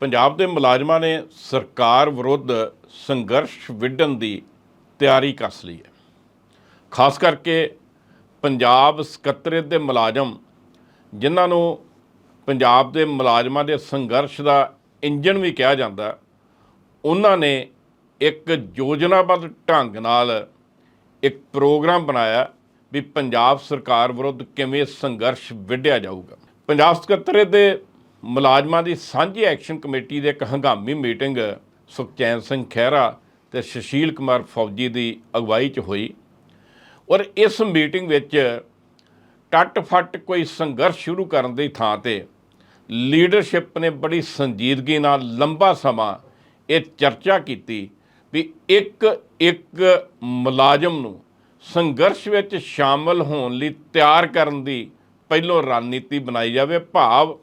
ਪੰਜਾਬ ਦੇ ਮੁਲਾਜ਼ਮਾਂ ਨੇ ਸਰਕਾਰ ਵਿਰੁੱਧ ਸੰਘਰਸ਼ ਵਿੱਢਣ ਦੀ ਤਿਆਰੀ ਕੱਸ ਲਈ ਹੈ। ਖਾਸ ਕਰਕੇ ਪੰਜਾਬ ਸਕੱਤਰੇਤ ਦੇ ਮੁਲਾਜ਼ਮ, ਜਿਨ੍ਹਾਂ ਨੂੰ ਪੰਜਾਬ ਦੇ ਮੁਲਾਜ਼ਮਾਂ ਦੇ ਸੰਘਰਸ਼ ਦਾ ਇੰਜਣ ਵੀ ਕਿਹਾ ਜਾਂਦਾ, ਉਹਨਾਂ ਨੇ ਇੱਕ ਯੋਜਨਾਬੱਧ ਢੰਗ ਨਾਲ ਇੱਕ ਪ੍ਰੋਗਰਾਮ ਬਣਾਇਆ ਵੀ ਪੰਜਾਬ ਸਰਕਾਰ ਵਿਰੁੱਧ ਕਿਵੇਂ ਸੰਘਰਸ਼ ਵਿੱਢਿਆ ਜਾਊਗਾ। ਪੰਜਾਬ ਸਕੱਤਰੇਤ ਦੇ ਮੁਲਾਜ਼ਮਾਂ ਦੀ ਸਾਂਝੀ ਐਕਸ਼ਨ ਕਮੇਟੀ ਦੇ ਇੱਕ ਹੰਗਾਮੀ ਮੀਟਿੰਗ ਸੁਖਚੈਨ ਸਿੰਘ ਖਹਿਰਾ ਤੇ ਸੁਸ਼ੀਲ ਕੁਮਾਰ ਫੌਜੀ ਦੀ ਅਗਵਾਈ 'ਚ ਹੋਈ। ਔਰ ਇਸ ਮੀਟਿੰਗ ਵਿੱਚ ਟੱਟ ਫੱਟ ਕੋਈ ਸੰਘਰਸ਼ ਸ਼ੁਰੂ ਕਰਨ ਦੀ ਥਾਂ ਤੇ ਲੀਡਰਸ਼ਿਪ ਨੇ ਬੜੀ ਸੰਜੀਦਗੀ ਨਾਲ ਲੰਬਾ ਸਮਾਂ ਇਹ ਚਰਚਾ ਕੀਤੀ ਵੀ ਇੱਕ ਇੱਕ ਮੁਲਾਜ਼ਮ ਨੂੰ ਸੰਘਰਸ਼ ਵਿੱਚ ਸ਼ਾਮਲ ਹੋਣ ਲਈ ਤਿਆਰ ਕਰਨ ਦੀ ਪਹਿਲੋਂ ਰਣਨੀਤੀ ਬਣਾਈ ਜਾਵੇ, ਭਾਵ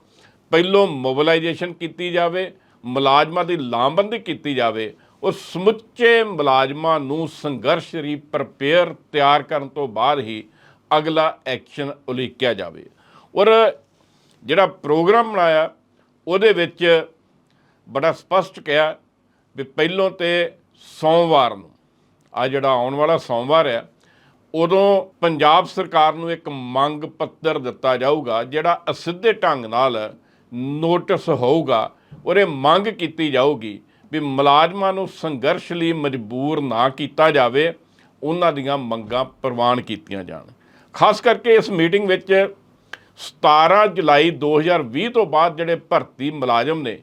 ਪਹਿਲੋਂ ਮੋਬਿਲਾਈਜੇਸ਼ਨ ਕੀਤੀ ਜਾਵੇ, ਮੁਲਾਜ਼ਮਾਂ ਦੀ ਲਾਮਬੰਦੀ ਕੀਤੀ ਜਾਵੇ, ਉਹ ਸਮੁੱਚੇ ਮੁਲਾਜ਼ਮਾਂ ਨੂੰ ਸੰਘਰਸ਼ ਲਈ ਪ੍ਰਪੇਅਰ ਤਿਆਰ ਕਰਨ ਤੋਂ ਬਾਅਦ ਹੀ ਅਗਲਾ ਐਕਸ਼ਨ ਉਲੀਕਿਆ ਜਾਵੇ। ਔਰ ਜਿਹੜਾ ਪ੍ਰੋਗਰਾਮ ਬਣਾਇਆ, ਉਹਦੇ ਵਿੱਚ ਬੜਾ ਸਪਸ਼ਟ ਕਿਹਾ ਵੀ ਪਹਿਲੋਂ ਤੇ ਸੋਮਵਾਰ ਨੂੰ, ਆ ਜਿਹੜਾ ਆਉਣ ਵਾਲਾ ਸੋਮਵਾਰ ਹੈ, ਉਦੋਂ ਪੰਜਾਬ ਸਰਕਾਰ ਨੂੰ ਇੱਕ ਮੰਗ ਪੱਤਰ ਦਿੱਤਾ ਜਾਊਗਾ, ਜਿਹੜਾ ਅਸਿੱਧੇ ਢੰਗ ਨਾਲ ਨੋਟਿਸ ਹੋਊਗਾ ਔਰ ਇਹ ਮੰਗ ਕੀਤੀ ਜਾਊਗੀ ਵੀ ਮੁਲਾਜ਼ਮਾਂ ਨੂੰ ਸੰਘਰਸ਼ ਲਈ ਮਜਬੂਰ ਨਾ ਕੀਤਾ ਜਾਵੇ, ਉਹਨਾਂ ਦੀਆਂ ਮੰਗਾਂ ਪ੍ਰਵਾਨ ਕੀਤੀਆਂ ਜਾਣ। ਖਾਸ ਕਰਕੇ ਇਸ ਮੀਟਿੰਗ ਵਿੱਚ 17 ਜੁਲਾਈ 2020 ਤੋਂ ਬਾਅਦ ਜਿਹੜੇ ਭਰਤੀ ਮੁਲਾਜ਼ਮ ਨੇ,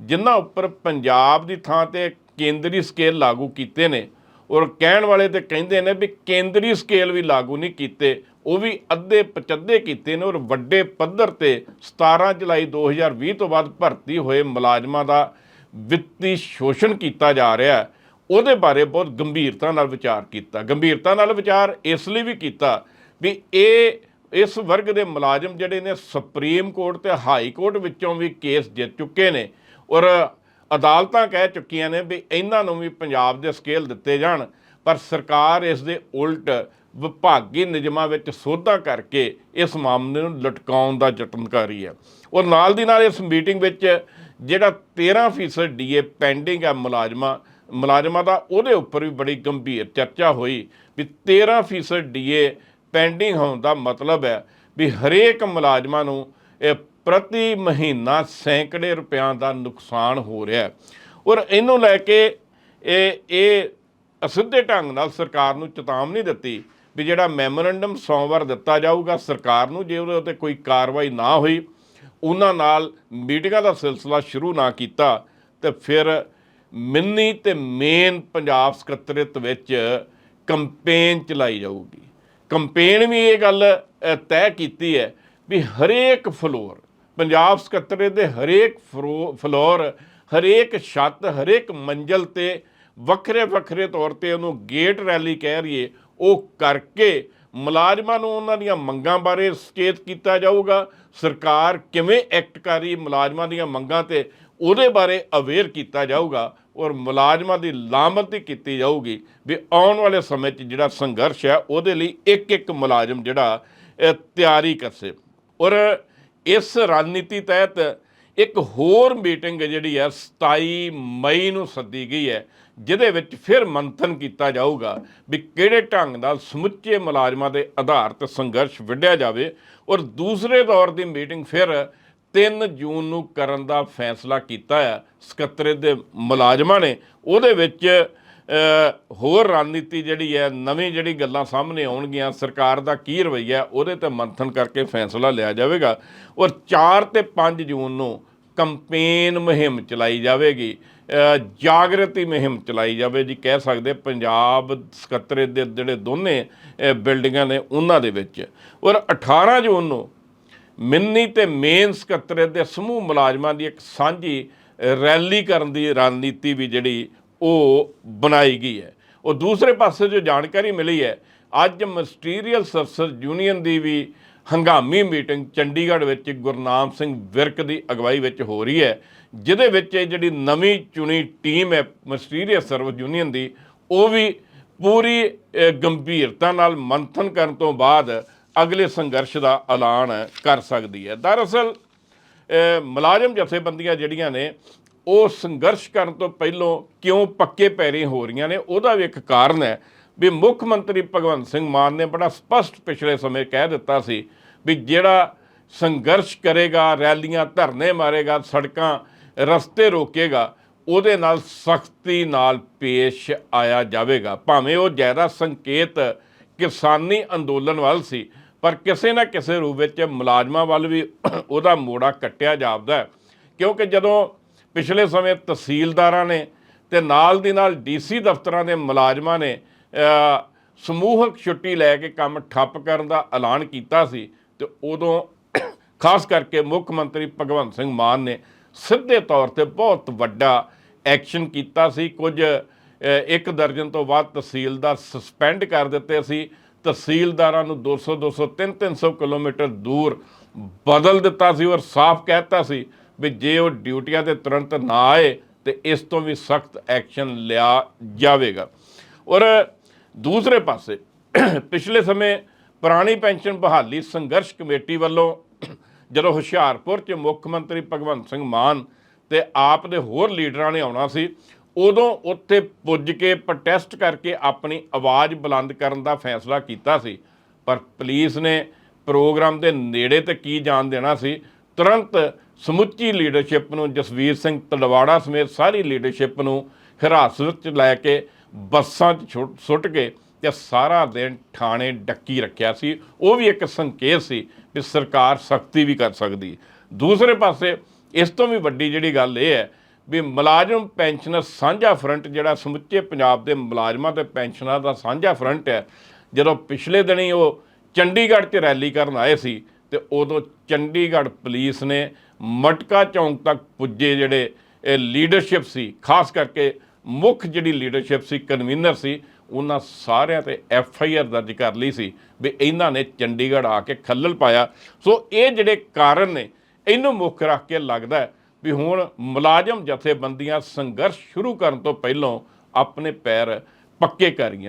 ਜਿਨ੍ਹਾਂ ਉੱਪਰ ਪੰਜਾਬ ਦੀ ਥਾਂ ਤੇ ਕੇਂਦਰੀ ਸਕੇਲ ਲਾਗੂ ਕੀਤੇ ਨੇ, ਔਰ ਕਹਿਣ ਵਾਲੇ ਤੇ ਕਹਿੰਦੇ ਨੇ ਵੀ ਕੇਂਦਰੀ ਸਕੇਲ ਵੀ ਲਾਗੂ ਨਹੀਂ ਕੀਤੇ ਉਹ ਵੀ ਅੱਧੇ ਪਚੱਧੇ ਕੀਤੇ ਨੇ ਔਰ ਵੱਡੇ ਪੱਧਰ ਤੇ 17 ਜੁਲਾਈ 2020 ਤੋਂ ਬਾਅਦ ਭਰਤੀ ਹੋਏ ਮੁਲਾਜ਼ਮਾਂ ਦਾ ਵਿੱਤੀ ਸ਼ੋਸ਼ਣ ਕੀਤਾ ਜਾ ਰਿਹਾ ਹੈ। ਉਹਦੇ ਬਾਰੇ ਬਹੁਤ ਗੰਭੀਰਤਾ ਨਾਲ ਵਿਚਾਰ ਕੀਤਾ। ਗੰਭੀਰਤਾ ਨਾਲ ਵਿਚਾਰ ਇਸ ਲਈ ਵੀ ਕੀਤਾ ਵੀ ਇਹ ਇਸ ਵਰਗ ਦੇ ਮੁਲਾਜ਼ਮ ਜਿਹੜੇ ਨੇ ਸੁਪਰੀਮ ਕੋਰਟ ਤੇ ਹਾਈ ਕੋਰਟ ਵਿੱਚੋਂ ਵੀ ਕੇਸ ਜਿੱਤ ਚੁੱਕੇ ਨੇ ਔਰ ਅਦਾਲਤਾਂ ਕਹਿ ਚੁੱਕੀਆਂ ਨੇ ਵੀ ਇਹਨਾਂ ਨੂੰ ਵੀ ਪੰਜਾਬ ਦੇ ਸਕੇਲ ਦਿੱਤੇ ਜਾਣ। ਪਰ ਸਰਕਾਰ ਇਸ ਦੇ ਉਲਟ ਵਿਭਾਗੀ ਨਿਯਮਾਂ ਵਿੱਚ ਸੋਧਾ ਕਰਕੇ ਇਸ ਮਾਮਲੇ ਨੂੰ ਲਟਕਾਉਣ ਦਾ ਯਤਨ ਕਰ ਰਹੀ ਹੈ। ਔਰ ਨਾਲ ਦੀ ਨਾਲ ਇਸ ਮੀਟਿੰਗ ਵਿੱਚ ਜਿਹੜਾ 13% ਡੀਏ ਪੈਂਡਿੰਗ ਹੈ ਮੁਲਾਜ਼ਮਾਂ ਮੁਲਾਜ਼ਮਾਂ ਦਾ, ਉਹਦੇ ਉੱਪਰ ਵੀ ਬੜੀ ਗੰਭੀਰ ਚਰਚਾ ਹੋਈ ਵੀ 13% ਡੀਏ ਪੈਂਡਿੰਗ ਹੋਣ ਦਾ ਮਤਲਬ ਹੈ ਵੀ ਹਰੇਕ ਮੁਲਾਜ਼ਮਾਂ ਨੂੰ ਇਹ ਪ੍ਰਤੀ ਮਹੀਨਾ ਸੈਂਕੜੇ ਰੁਪਿਆਂ ਦਾ ਨੁਕਸਾਨ ਹੋ ਰਿਹਾ ਹੈ। ਔਰ ਇਹਨੂੰ ਲੈ ਕੇ ਇਹ ਇਹ ਅਸਿੱਧੇ ਢੰਗ ਨਾਲ ਸਰਕਾਰ ਨੂੰ ਚੇਤਾਵਨੀ ਦਿੱਤੀ ਵੀ ਜਿਹੜਾ ਮੈਮੋਰੈਂਡਮ ਸੋਮਵਾਰ ਦਿੱਤਾ ਜਾਊਗਾ ਸਰਕਾਰ ਨੂੰ, ਜੇ ਉਹਦੇ ਉੱਤੇ ਕੋਈ ਕਾਰਵਾਈ ਨਾ ਹੋਈ, ਉਹਨਾਂ ਨਾਲ ਮੀਟਿੰਗਾਂ ਦਾ ਸਿਲਸਿਲਾ ਸ਼ੁਰੂ ਨਾ ਕੀਤਾ ਤੇ ਫਿਰ ਮਿੰਨੀ ਤੇ ਮੇਨ ਪੰਜਾਬ ਸਕੱਤਰੇਤ ਵਿੱਚ ਕੰਪੇਨ ਚਲਾਈ ਜਾਊਗੀ। ਕੰਪੇਨ ਵੀ ਇਹ ਗੱਲ ਤੈਅ ਕੀਤੀ ਹੈ ਵੀ ਹਰੇਕ ਫਲੋਰ, ਪੰਜਾਬ ਸਕੱਤਰੇਤ ਦੇ ਹਰੇਕ ਫਰੋ- ਫਲੋਰ, ਹਰੇਕ ਛੱਤ, ਹਰੇਕ ਮੰਜ਼ਲ ਤੇ ਵੱਖਰੇ ਵੱਖਰੇ ਤੌਰ ਤੇ ਉਹਨੂੰ ਗੇਟ ਰੈਲੀ ਕਹਿ ਰਹੀਏ ਉਹ ਕਰਕੇ ਮੁਲਾਜ਼ਮਾਂ ਨੂੰ ਉਹਨਾਂ ਦੀਆਂ ਮੰਗਾਂ ਬਾਰੇ ਸੁਚੇਤ ਕੀਤਾ ਜਾਊਗਾ। ਸਰਕਾਰ ਕਿਵੇਂ ਐਕਟ ਕਰ ਰਹੀ, ਮੁਲਾਜ਼ਮਾਂ ਦੀਆਂ ਮੰਗਾਂ ਤੇ ਉਹਦੇ ਬਾਰੇ ਅਵੇਅਰ ਕੀਤਾ ਜਾਊਗਾ ਔਰ ਮੁਲਾਜ਼ਮਾਂ ਦੀ ਲਾਮਤੀ ਕੀਤੀ ਜਾਊਗੀ ਵੀ ਆਉਣ ਵਾਲੇ ਸਮੇਂ 'ਚ ਜਿਹੜਾ ਸੰਘਰਸ਼ ਹੈ, ਉਹਦੇ ਲਈ ਇੱਕ ਇੱਕ ਮੁਲਾਜ਼ਮ ਜਿਹੜਾ ਇਹ ਤਿਆਰੀ ਕਰਸੇ। ਔਰ ਇਸ ਰਣਨੀਤੀ ਤਹਿਤ ਇੱਕ ਹੋਰ ਮੀਟਿੰਗ ਜਿਹੜੀ ਹੈ 27 ਮਈ ਨੂੰ ਸੱਦੀ ਗਈ ਹੈ, ਜਿਹਦੇ ਵਿੱਚ ਫਿਰ ਮੰਥਨ ਕੀਤਾ ਜਾਊਗਾ ਵੀ ਕਿਹੜੇ ਢੰਗ ਨਾਲ ਸਮੁੱਚੇ ਮੁਲਾਜ਼ਮਾਂ ਦੇ ਆਧਾਰ ਤੇ ਸੰਘਰਸ਼ ਵਿੱਢਿਆ ਜਾਵੇ ਔਰ ਦੂਸਰੇ ਦੌਰ ਦੀ ਮੀਟਿੰਗ ਫਿਰ 3 ਜੂਨ ਨੂੰ ਕਰਨ ਦਾ ਫੈਸਲਾ ਕੀਤਾ ਹੈ ਸਕੱਤਰੇ ਦੇ ਮੁਲਾਜ਼ਮਾਂ ਨੇ। ਉਹਦੇ ਵਿੱਚ ਹੋਰ ਰਣਨੀਤੀ ਜਿਹੜੀ ਹੈ, ਨਵੀਂ ਜਿਹੜੀ ਗੱਲਾਂ ਸਾਹਮਣੇ ਆਉਣਗੀਆਂ, ਸਰਕਾਰ ਦਾ ਕੀ ਰਵੱਈਆ, ਉਹਦੇ ਤੇ ਮੰਥਨ ਕਰਕੇ ਫੈਸਲਾ ਲਿਆ ਜਾਵੇਗਾ। ਔਰ 4 ਤੇ 5 ਜੂਨ ਨੂੰ ਕੰਪੇਨ ਮੁਹਿੰਮ ਚਲਾਈ ਜਾਵੇਗੀ। ਅ, ਜਾਗਰਤੀ ਮੁਹਿੰਮ ਚਲਾਈ ਜਾਵੇ ਜੀ ਕਹਿ ਸਕਦੇ ਪੰਜਾਬ ਸਕੱਤਰੇ ਦੇ ਜਿਹੜੇ ਦੋਨੇ ਬਿਲਡਿੰਗਾਂ ਨੇ ਉਹਨਾਂ ਦੇ ਵਿੱਚ। ਔਰ 18 ਜੂਨ ਨੂੰ ਮਿੰਨੀ ਤੇ ਮੇਨ ਸਕੱਤਰੇਤ ਦੇ ਸਮੂਹ ਮੁਲਾਜ਼ਮਾਂ ਦੀ ਇੱਕ ਸਾਂਝੀ ਰੈਲੀ ਕਰਨ ਦੀ ਰਣਨੀਤੀ ਵੀ ਜਿਹੜੀ ਉਹ ਬਣਾਈ ਗਈ ਹੈ। ਉਹ ਦੂਸਰੇ ਪਾਸੇ ਜੋ ਜਾਣਕਾਰੀ ਮਿਲੀ ਹੈ ਅੱਜ ਮਸਟੀਰੀਅਲ ਸਰਵਿਸ ਯੂਨੀਅਨ ਦੀ ਵੀ ਹੰਗਾਮੀ ਮੀਟਿੰਗ ਚੰਡੀਗੜ੍ਹ ਵਿੱਚ ਗੁਰਨਾਮ ਸਿੰਘ ਵਿਰਕ ਦੀ ਅਗਵਾਈ ਵਿੱਚ ਹੋ ਰਹੀ ਹੈ, ਜਿਹਦੇ ਵਿੱਚ ਇਹ ਜਿਹੜੀ ਨਵੀਂ ਚੁਣੀ ਟੀਮ ਹੈ, ਮਸਟੀਰੀਅਸ ਸਰਵਿਸ ਯੂਨੀਅਨ ਦੀ, ਉਹ ਵੀ ਪੂਰੀ ਗੰਭੀਰਤਾ ਨਾਲ ਮੰਥਨ ਕਰਨ ਤੋਂ ਬਾਅਦ ਅਗਲੇ ਸੰਘਰਸ਼ ਦਾ ਐਲਾਨ ਕਰ ਸਕਦੀ ਹੈ। ਦਰਅਸਲ ਮੁਲਾਜ਼ਮ ਜਥੇਬੰਦੀਆਂ ਜਿਹੜੀਆਂ ਨੇ, ਉਹ ਸੰਘਰਸ਼ ਕਰਨ ਤੋਂ ਪਹਿਲਾਂ ਕਿਉਂ ਪੱਕੇ ਪੈਰੀ ਹੋ ਰਹੀਆਂ ਨੇ, ਉਹਦਾ ਵੀ ਇੱਕ ਕਾਰਨ ਹੈ ਵੀ ਮੁੱਖ ਮੰਤਰੀ ਭਗਵੰਤ ਸਿੰਘ ਮਾਨ ਨੇ ਬੜਾ ਸਪਸ਼ਟ ਪਿਛਲੇ ਸਮੇਂ ਕਹਿ ਦਿੱਤਾ ਸੀ ਵੀ ਜਿਹੜਾ ਸੰਘਰਸ਼ ਕਰੇਗਾ ਰੈਲੀਆਂ ਧਰਨੇ ਮਾਰੇਗਾ ਸੜਕਾਂ ਰਸਤੇ ਰੋਕੇਗਾ ਉਹਦੇ ਨਾਲ ਸਖਤੀ ਨਾਲ ਪੇਸ਼ ਆਇਆ ਜਾਵੇਗਾ। ਭਾਵੇਂ ਉਹ ਜ਼ਿਆਦਾ ਸੰਕੇਤ ਕਿਸਾਨੀ ਅੰਦੋਲਨ ਵੱਲ ਸੀ ਪਰ ਕਿਸੇ ਨਾ ਕਿਸੇ ਰੂਪ ਵਿੱਚ ਮੁਲਾਜ਼ਮਾਂ ਵੱਲ ਵੀ ਉਹਦਾ ਮੋੜਾ ਕੱਟਿਆ ਜਾਪਦਾ ਕਿਉਂਕਿ ਜਦੋਂ ਪਿਛਲੇ ਸਮੇਂ ਤਹਿਸੀਲਦਾਰਾਂ ਨੇ ਤੇ ਨਾਲ ਦੀ ਨਾਲ ਡੀਸੀ ਦਫ਼ਤਰਾਂ ਦੇ ਮੁਲਾਜ਼ਮਾਂ ਨੇ ਅ, ਸਮੂਹਕ ਛੁੱਟੀ ਲੈ ਕੇ ਕੰਮ ਠੱਪ ਕਰਨ ਦਾ ਐਲਾਨ ਕੀਤਾ ਸੀ ਤੇ ਉਦੋਂ ਖਾਸ ਕਰਕੇ ਮੁੱਖ ਮੰਤਰੀ ਭਗਵੰਤ ਸਿੰਘ ਮਾਨ ਨੇ ਸਿੱਧੇ ਤੌਰ ਤੇ ਬਹੁਤ ਵੱਡਾ ਐਕਸ਼ਨ ਕੀਤਾ ਸੀ। ਕੁਝ ਇੱਕ ਦਰਜਨ ਤੋਂ ਵੱਧ ਤਹਿਸੀਲਦਾਰ ਸਸਪੈਂਡ ਕਰ ਦਿੱਤੇ ਸੀ। ਤਹਿਸੀਲਦਾਰਾਂ ਨੂੰ 200 200 3 300 ਕਿਲੋਮੀਟਰ ਦੂਰ ਬਦਲ ਦਿੱਤਾ ਸੀ ਔਰ ਸਾਫ਼ ਕਹਿਤਾ ਸੀ ਵੀ ਜੇ ਉਹ ਡਿਊਟੀਆਂ ਤੇ ਤੁਰੰਤ ਨਾ ਆਏ ਤੇ ਇਸ ਤੋਂ ਵੀ ਸਖਤ ਐਕਸ਼ਨ ਲਿਆ ਜਾਵੇਗਾ। ਔਰ ਦੂਸਰੇ ਪਾਸੇ, ਪਿਛਲੇ ਸਮੇਂ ਪੁਰਾਣੀ ਪੈਨਸ਼ਨ ਬਹਾਲੀ ਸੰਘਰਸ਼ ਕਮੇਟੀ ਵੱਲੋਂ ਜਦੋਂ ਹੁਸ਼ਿਆਰਪੁਰ 'ਚ ਮੁੱਖ ਮੰਤਰੀ ਭਗਵੰਤ ਸਿੰਘ ਮਾਨ ਤੇ ਆਪ ਦੇ ਹੋਰ ਲੀਡਰਾਂ ਨੇ ਆਉਣਾ ਸੀ, ਉਦੋਂ ਉੱਥੇ ਪੁੱਜ ਕੇ ਪ੍ਰੋਟੈਸਟ ਕਰਕੇ ਆਪਣੀ ਆਵਾਜ਼ ਬੁਲੰਦ ਕਰਨ ਦਾ ਫੈਸਲਾ ਕੀਤਾ ਸੀ। ਪਰ ਪੁਲਿਸ ਨੇ ਪ੍ਰੋਗਰਾਮ ਦੇ ਨੇੜੇ ਤੇ ਕੀ ਜਾਣ ਦੇਣਾ ਸੀ, ਤੁਰੰਤ ਸਮੁੱਚੀ ਲੀਡਰਸ਼ਿਪ ਨੂੰ ਜਸਵੀਰ ਸਿੰਘ ਤਲਵਾੜਾ ਸਮੇਤ ਸਾਰੀ ਲੀਡਰਸ਼ਿਪ ਨੂੰ ਹਿਰਾਸਤ 'ਚ ਲੈ ਕੇ ਬੱਸਾਂ 'ਚ ਛੁੱਟ- ਸੁੱਟ ਕੇ ਤੇ ਸਾਰਾ ਦਿਨ ਥਾਣੇ ਡੱਕੀ ਰੱਖਿਆ ਸੀ। ਉਹ ਵੀ ਇੱਕ ਸੰਕੇਤ ਸੀ ਕਿ ਸਰਕਾਰ ਸਖਤੀ ਵੀ ਕਰ ਸਕਦੀ। ਦੂਸਰੇ ਪਾਸੇ ਇਸ ਤੋਂ ਵੀ ਵੱਡੀ ਜਿਹੜੀ ਗੱਲ ਇਹ ਹੈ ਵੀ ਮੁਲਾਜ਼ਮ ਪੈਨਸ਼ਨਰ ਸਾਂਝਾ ਫਰੰਟ ਜਿਹੜਾ ਸਮੁੱਚੇ ਪੰਜਾਬ ਦੇ ਮੁਲਾਜ਼ਮਾਂ ਤੇ ਪੈਨਸ਼ਨਰਾਂ ਦਾ ਸਾਂਝਾ ਫਰੰਟ ਹੈ, ਜਦੋਂ ਪਿਛਲੇ ਦਿਨੀ ਉਹ ਚੰਡੀਗੜ੍ਹ 'ਚ ਰੈਲੀ ਕਰਨ ਆਏ ਸੀ ਤੇ ਉਦੋਂ ਚੰਡੀਗੜ੍ਹ ਪੁਲਿਸ ਨੇ ਮਟਕਾ ਚੌਂਕ ਤੱਕ ਪੁੱਜੇ ਜਿਹੜੇ ਇਹ ਲੀਡਰਸ਼ਿਪ ਸੀ, ਖਾਸ ਕਰਕੇ ਮੁੱਖ ਜਿਹੜੀ ਲੀਡਰਸ਼ਿਪ ਸੀ, ਕਨਵੀਨਰ ਸੀ ਉਹਨਾਂ ਸਾਰਿਆਂ ਤੇ ਐਫ ਆਈ ਆਰ ਦਰਜ ਕਰ ਲਈ ਸੀ ਵੀ ਇਹਨਾਂ ਨੇ ਚੰਡੀਗੜ੍ਹ ਆ ਕੇ ਖੱਲਲ ਪਾਇਆ। ਸੋ ਇਹ ਜਿਹੜੇ ਕਾਰਨ ਨੇ, ਇਹਨੂੰ ਮੁੱਖ ਰੱਖ ਕੇ ਲੱਗਦਾ ਵੀ ਹੁਣ ਮੁਲਾਜ਼ਮ ਜਥੇਬੰਦੀਆਂ ਸੰਘਰਸ਼ ਸ਼ੁਰੂ ਕਰਨ ਤੋਂ ਪਹਿਲਾਂ ਆਪਣੇ ਪੈਰ ਪੱਕੇ ਕਰ ਰਹੀਆਂ ਨੇ।